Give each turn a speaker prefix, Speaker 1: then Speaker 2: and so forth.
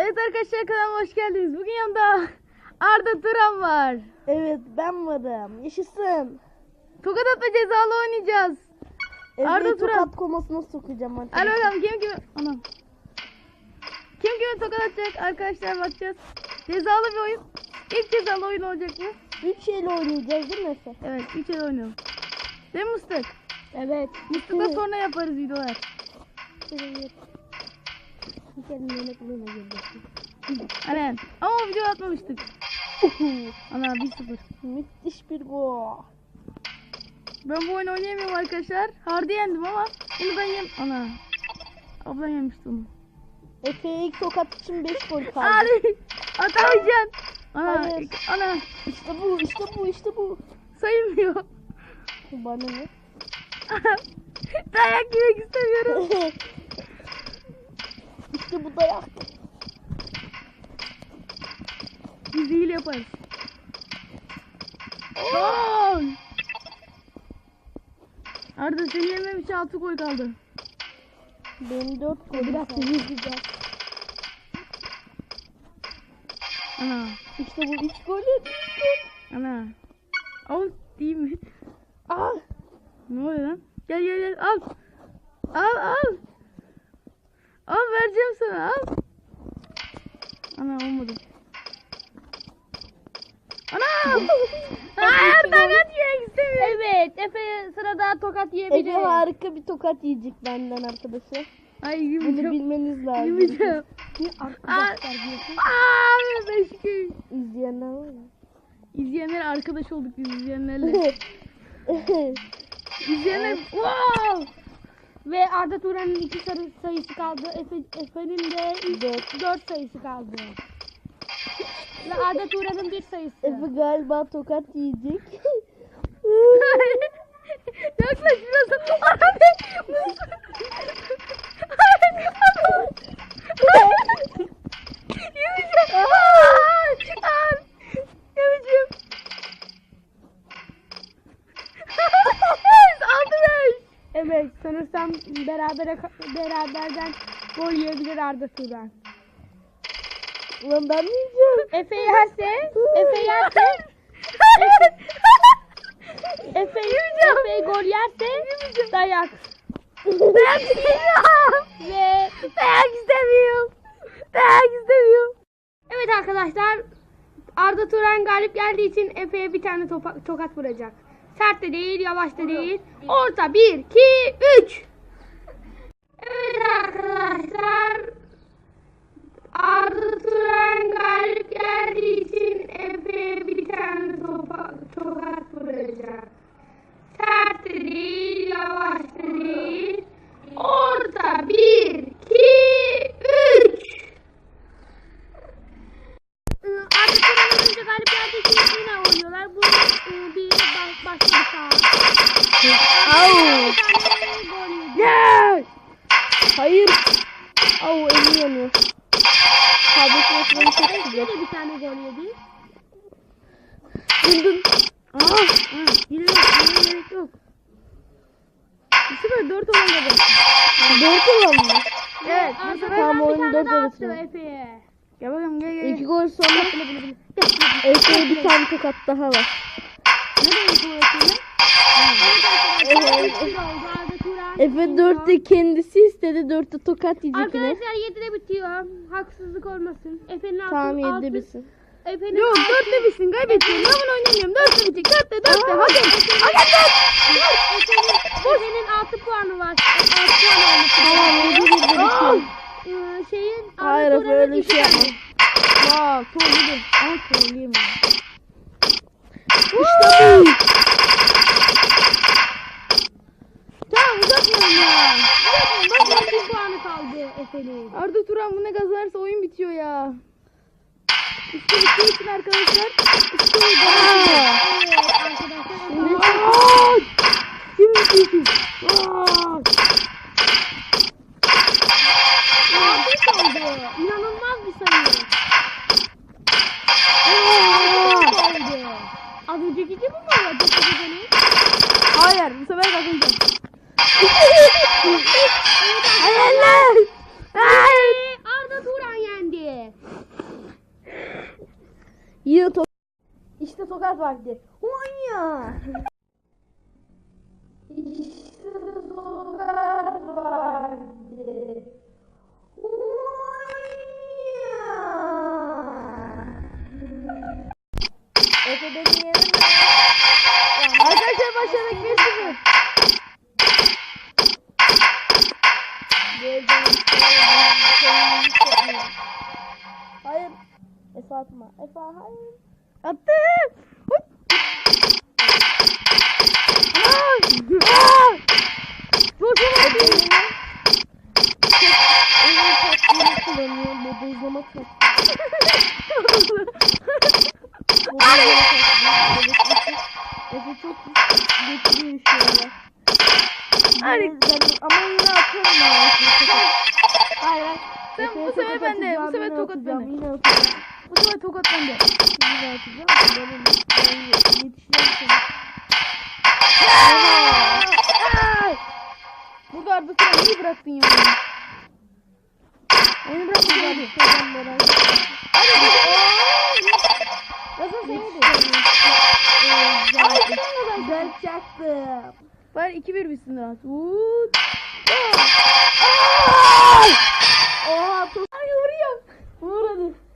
Speaker 1: Evet arkadaşlar kanalıma hoş geldiniz. Bugün yanımda Arda Turan var.
Speaker 2: Evet ben varım. Yaşasın.
Speaker 1: Tokat atma cezalı oynayacağız.
Speaker 2: Evde
Speaker 1: Arda
Speaker 2: tokat
Speaker 1: Turan.
Speaker 2: komasına sokacağım
Speaker 1: Hadi
Speaker 2: arkadaşlar.
Speaker 1: bakalım kim kimi... Anam. Kim kimi tokat atacak arkadaşlar bakacağız. Cezalı bir oyun. İlk cezalı oyun olacak bu.
Speaker 2: Üç şeyle oynayacağız değil mi Efe?
Speaker 1: Evet üç el oynayalım. Değil mi Mıstık?
Speaker 2: Evet.
Speaker 1: Mıstık'la sonra yaparız videolar.
Speaker 2: Evet. Kere yemek bulana girdik.
Speaker 1: Aynen. Ama video atmamıştık. Ana 1-0.
Speaker 2: Müthiş bir gol.
Speaker 1: Ben bu oyunu oynayamıyorum arkadaşlar. Hardy yendim ama bunu ben yem... Ana. Ablam yemişti onu.
Speaker 2: Efe'ye ilk tokat için 5 gol kaldı.
Speaker 1: Hadi. Atamayacaksın. Ana.
Speaker 2: Hayır.
Speaker 1: Ana.
Speaker 2: İşte bu, işte bu, işte bu.
Speaker 1: Sayılmıyor.
Speaker 2: Bana ne?
Speaker 1: Dayak yemek istemiyorum.
Speaker 2: işte bu dayak.
Speaker 1: Biz hile yaparız. Gol. Arda seni yemem için 6 gol kaldı.
Speaker 2: Benim 4 gol. Biraz
Speaker 1: yüzeceğiz. Ana.
Speaker 2: İşte bu 3 gol yedik.
Speaker 1: Ana. Al değil mi?
Speaker 2: Ah.
Speaker 1: Ne oluyor lan? Gel gel gel al. Al al. Al al. Ana olmadı. Ana! Hayır tokat yemek istemiyorum.
Speaker 2: Evet, Efe sırada tokat yiyebilir. Efe harika bir tokat yiyecek benden arkadaşlar.
Speaker 1: Ay
Speaker 2: Bunu
Speaker 1: yemeyeceğim.
Speaker 2: bilmeniz lazım. Niye arkadaşlar diyorsun?
Speaker 1: Aaa beşikü.
Speaker 2: İzleyenler var ya.
Speaker 1: İzleyenler arkadaş olduk biz izleyenlerle. İzleyenler wow!
Speaker 3: Ve Arda Turan'ın iki sarı sayısı kaldı. Efe, Efe'nin de
Speaker 2: Dört.
Speaker 3: dört sayısı kaldı. Ve Arda Turan'ın bir sayısı.
Speaker 2: Efe galiba tokat yiyecek.
Speaker 3: sanırsam berabere beraberden gol yiyebilir Arda Turan.
Speaker 2: Ulan ben mi yiyeceğim?
Speaker 3: Efe yerse, Efe yerse, Efe, Efe gol yerse dayak.
Speaker 1: Dayak istemiyorum.
Speaker 3: Ve
Speaker 1: Dayak istemiyorum. Dayak istemiyorum.
Speaker 3: evet arkadaşlar Arda Turan galip geldiği için Efe'ye bir tane topa- tokat vuracak. Sert de değil, yavaş da değil. Orta 1, 2, 3. Evet arkadaşlar Arda Turan galip geldiği için Efe'ye bir tane topa, tokat vuracak. Sert de değil, yavaş da değil. Orta 1, 2, 3. Arda Turan önce galip geldiği için yine oynuyorlar. Bu e, bir baş, başka bir saat.
Speaker 2: Au. Yes. Hayır. Au elim yanıyor. Tablet makinemi çok
Speaker 3: de bir tane gol yedi.
Speaker 2: Dın.
Speaker 1: Aa, ha, hile gerek yok. Bu sefer 4 olan da
Speaker 2: Dört olan mı?
Speaker 1: Evet, bu sefer
Speaker 3: bir
Speaker 2: oyunun dört arası.
Speaker 3: Efe'ye.
Speaker 1: Gel bakalım gel gel.
Speaker 2: İki gol sonra Efe'ye bir tane tokat daha var.
Speaker 1: Ne demek bu ötüyle?
Speaker 2: Efe
Speaker 3: yeniyor.
Speaker 2: dörtte kendisi istedi. Dörtte tokat yiyecek yine.
Speaker 3: Arkadaşlar 7'de bitiyor. Haksızlık olmasın. Efe'nin altı.
Speaker 2: Tamam
Speaker 3: altı-
Speaker 2: yedi bilsin.
Speaker 3: Efe'nin
Speaker 1: Yok
Speaker 3: altı-
Speaker 1: 4'te bitsin kaybedeceğim. Ben bunu oynamıyorum. 4'te bitecek. 4'te 4'te.
Speaker 2: Aa.
Speaker 1: Hadi. Hadi 4.
Speaker 3: Efe'nin, Efe'nin 6 puanı var. 6 puan olmuş.
Speaker 2: Tamam yedi bir de bitiyor.
Speaker 3: Ee, şeyin
Speaker 2: Hayır Efe öyle şey yapma.
Speaker 1: Vaa trollüdüm. Ama trollüyüm.
Speaker 2: İşte bu.
Speaker 1: Tamam uzatmayalım ya.
Speaker 3: Bak 2 puanı kaldı Efe'nin.
Speaker 1: Arda Turan buna kazanırsa oyun bitiyor ya. İşte bittiği için arkadaşlar. İşte
Speaker 2: Aa.
Speaker 3: Evet arkadaşlar.
Speaker 1: Aa! Şimdi bittiği Aa! Hayır bu sefer kazanacağım.
Speaker 2: Hayır.
Speaker 3: Hayır. Arda Turan yendi.
Speaker 2: Yine to İşte sokak vakti.
Speaker 3: Oyna.
Speaker 2: Efe atma. Efe hayır.
Speaker 1: Attım. Coşamadım.
Speaker 2: Elini çok kullanıyor. Bodozlama çok. Bodozlama. Efe çok bekliyor.
Speaker 1: Hadi.
Speaker 2: Ben- Ama yine atarım ya. Hayır hayır.
Speaker 1: Sen bu sefer
Speaker 2: tokat
Speaker 1: bende, bu sefer tokat bende.
Speaker 2: Yine atacağım.
Speaker 1: Bu sefer tokat bende.
Speaker 2: Yine atacağım. Sana.
Speaker 1: Ay! Burada sıra niye bıraktın ya? Oyunu bıraktın.
Speaker 2: Şuradan merak etme.
Speaker 1: Hadi hadi.
Speaker 2: Nasıl seni
Speaker 1: Ay sen kazandın.
Speaker 2: Ben çaktım.
Speaker 1: Bari 2-1 bitsin rahat. Uuu.
Speaker 2: Oha.
Speaker 1: Ay vuruyor.
Speaker 2: Vur hadi.